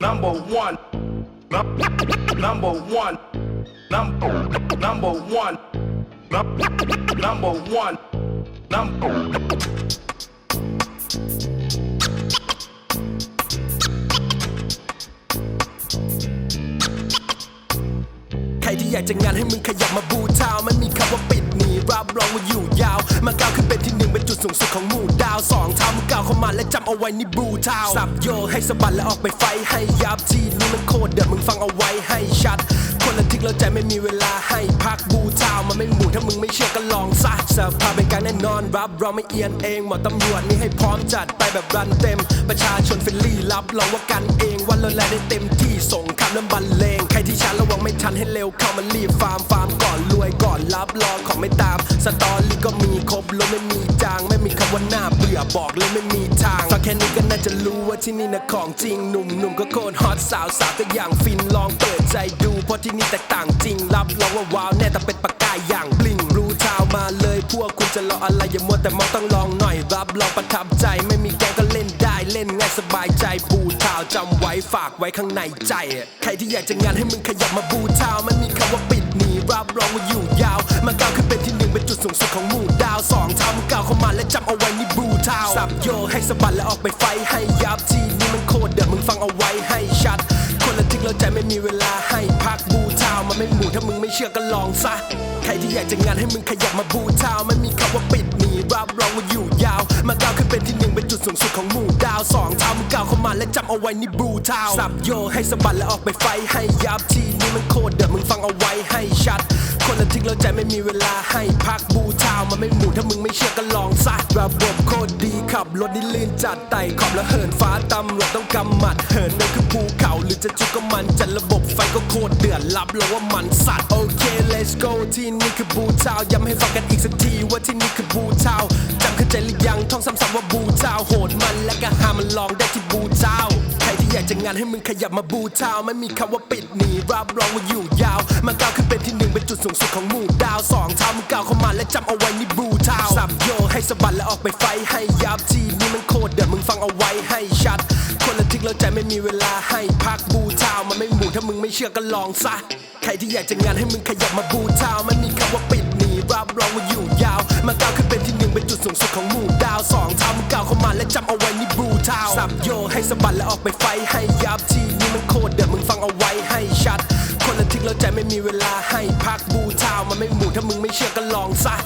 number one, Number one, number number one, num- number one, number. ใครที่อยากจะงานให้มึงขยับมาบูชาไม่มีคำว่าปิดหนีรับรองว่าอยู่ สูงสุดของหมู่ดาวสองเท้ามึงก้าวเข้ามาและจำเอาไว้นี่บูทาวสับโยให้สะบัดและออกไปไฟให้ยับทีนี้มันโคตรเดือดมึงฟังเอาไว้ให้ชัด คนละทิกแล้วใจไม่มีเวลาให้พักบูชาวมันไม่หมู่ถ้ามึงไม่เชื่อก็ลองซะสภาพเป็นกางแน่นอนรับเราไม่เอียนเองหมดตำรวจนี่ให้พร้อมจัดไปแบบรันเต็ม ประชาชนเฟรนลี่รับรองว่ากันเองวันเราแลได้เต็มที่ส่งคำน้ำบันเลงใครที่ช้าระวังไม่ทันให้เร็วเข้ามารีบฟาร์มฟาร์มก รับรองของไม่ตาม สตอรี่ก็มีครบแลมไม่มีจาง ไม่มีคำว่าหน้าเบื่อบอกเลยไม่มีทางฟังแค่นี้ก็น่าจะรู้ว่าที่นี่นะของจริงหนุ่มหนุ่มก็โคตรฮอตสาวสาวก็อย่างฟินลองเปิดใจดู เพราะที่นี่แตกต่างจริง รับรองว่าว้าวแน่แต่เป็นปากกายอย่างบลิงรู้เช้ามาเลยพวกคุณจะรออะไรอย่ามัวแต่มองต้องลองหน่อย รับรองประทับใจไม่มีแกงก็เล่นได้เล่นง่ายสบายใจปูเท้าจำไว้ฝากไว้ข้างในใจ ใครที่อยากจะงานให้มึงขยับมาบูเท้าไม่มีคำว่าปิดหนีรับรองว่าอยู่ จำเอาไว้นี่บูท้าสับโยให้สะบัดและออกไปไฟให้ยับทีนี้มันโคตรเดือดมึงฟังเอาไว้ให้ชัด คนละทิกแล้วใจไม่มีเวลาให้พักบูท้ามันไม่หมู่ถ้ามึงไม่เชื่อก็ลองซะ ใครที่อยากจะงานให้มึงขยับมาบูท้าไม่มีคำว่าปิดหนีรับรองว่าอยู่ยาว มาก้าวขึ้นเป็นที่หนึ่งเป็นจุดสูงสุดของหมู่ดาวสองเท้ามึงก้าวเข้ามาและจำเอาไว้นี่บูท้าสับโยให้สะบัดและออกไปไฟให้ยับทีนี้มันโคตรเดือดมึงฟังเอาไว้ให้ชัด คนละทิกแล้วใจไม่มีเวลาให้พักบูท้ามันไม่หมู่ มึงไม่เชื่อก็ลองซะระบบโคตรดีขับรถนี่ลื่นจัดไต่ขอบแล้วเหินฟ้าตำรวจต้องกำหมัดเหินนั่นคือภูเขาหรือจะจุกก็มันจัดระบบไฟก็โคตรเดือดรับรองว่ามันสัตว์โอเค let's go ที่นี่คือบูเท้าย้ำให้ฟังกันอีกสักทีว่าที่นี่คือบูเท้าจำเข้าใจหรือยังท่องซ้ำๆว่าบูเท้าโหดมันและก็หามันลองได้ที่บูเท้าใครที่อยากจะงานให้มึงขยับมาบูเท้าไม่มีคำว่าปิดหนีรับรองว่าอยู่ยาวมาก้าวขึ้นเป็นที่หนึ่งเป็นจุดสูงสุดของหมู่ดาวสองเท้ามึงก้าวเข้ามาและจำเอาไว้นี่บูเท้าสับโยให้สะบัดและออกไปไฟให้ยับทีนี้มันโคตรเดือดมึงฟังเอาไว้ให้ชัด คนละทิกแล้วใจไม่มีเวลาให้พักบูเท้ามันไม่หมู่ถ้ามึงไม่เชื่อก็ลองซะใครที่อยากจะงานให้มึงขยับมาบูเท้าไม่มีคำว่าปิดหนีรับรองว่าอยู่ยาวมาก้าวขึ้นเป็นที่หนึ่งเป็นจุดสูงสุดของหมู่ดาวสองเท้ามึงก้าวเข้ามาและจำเอาไว้ โยให้สะบัดและออกไปไฟให้ยับที่นี่มันโคตรเดือดมึงฟังเอาไว้ให้ชัด คนละทิ้งแล้วใจไม่มีเวลาให้พักบูชามันไม่หมู่ถ้ามึงไม่เชื่อก็ลองซะ